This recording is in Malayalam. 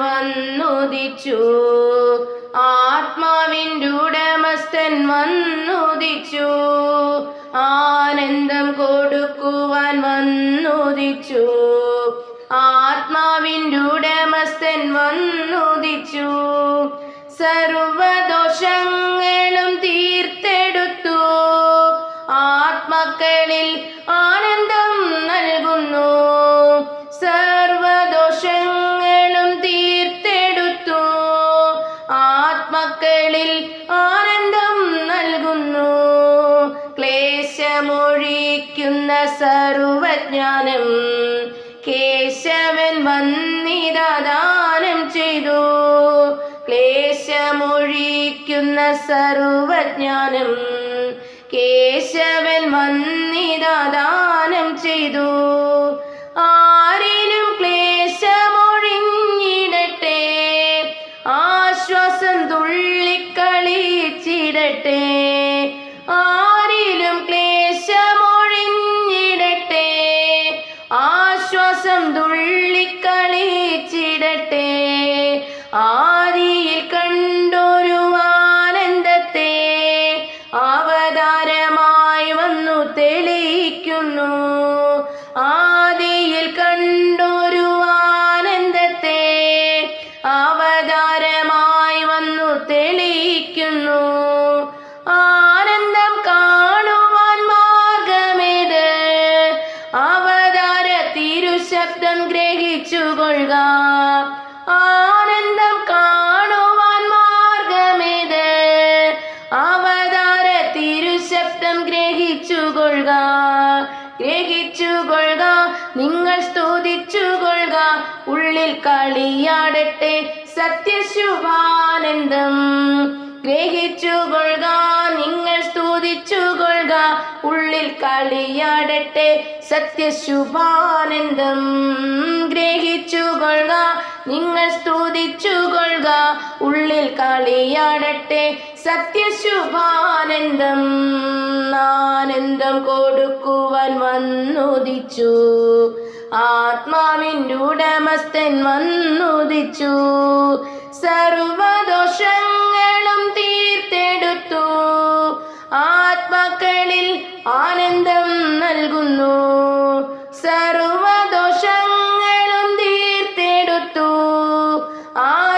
വന്നുദിച്ചു. ആത്മാവിന്റെ ഉടമസ്ഥൻ വന്നുദിച്ചു. ആനന്ദം കൊടുക്കുവാൻ വന്നുദിച്ചു. ആത്മാവിന്റെ ഉടമസ്ഥൻ വന്നുദിച്ചു. സർവദോഷങ്ങളും ആത്മക്കളിൽ ആനന്ദം നൽകുന്നു. ക്ലേശമൊഴിക്കുന്ന സർവജ്ഞാനം കേശവൻ വന്നിതാദാനം ചെയ്തു. ക്ലേശമൊഴിക്കുന്ന സർവജ്ഞാനം കേശവൻ വന്നിതാദാനം ചെയ്തു. തിരുശബ്ദം ഗ്രഹിച്ചുകൊള്ളുക. ആനന്ദം കാണുവാൻ മാർഗമേത്. അവതാര തിരുശബ്ദം ഗ്രഹിച്ചു കൊള്ളുക നിങ്ങൾ സ്തുതിച്ചു കൊള്ളുക ഉള്ളിൽ കളിയാടട്ടെ സത്യശുഭാനന്ദം. ഗ്രഹിച്ചുകൊള്ളുക നിങ്ങൾ സ്തുതിച്ചുകൊള്ളുക ഉള്ളിൽ കളിയാടട്ടെ. സത്യശുഭാനന്ദം ഗ്രഹിച്ചുകൊള്ളുക നിങ്ങൾ സ്തുതിച്ചുകൊള്ളുക ഉള്ളിൽ കളിയാടട്ടെ. സത്യശുഭാനന്ദം ആനന്ദം കൊടുക്കുവാൻ വന്നുദിച്ചു. ആത്മാവിന്റെ ഉടമസ്ഥൻ വന്നുദിച്ചു. സർവദോഷങ്ങളും മക്കളിൽ ആനന്ദം നൽകുന്നു. സർവദോഷങ്ങളും തീർത്തെടുത്തു. ആ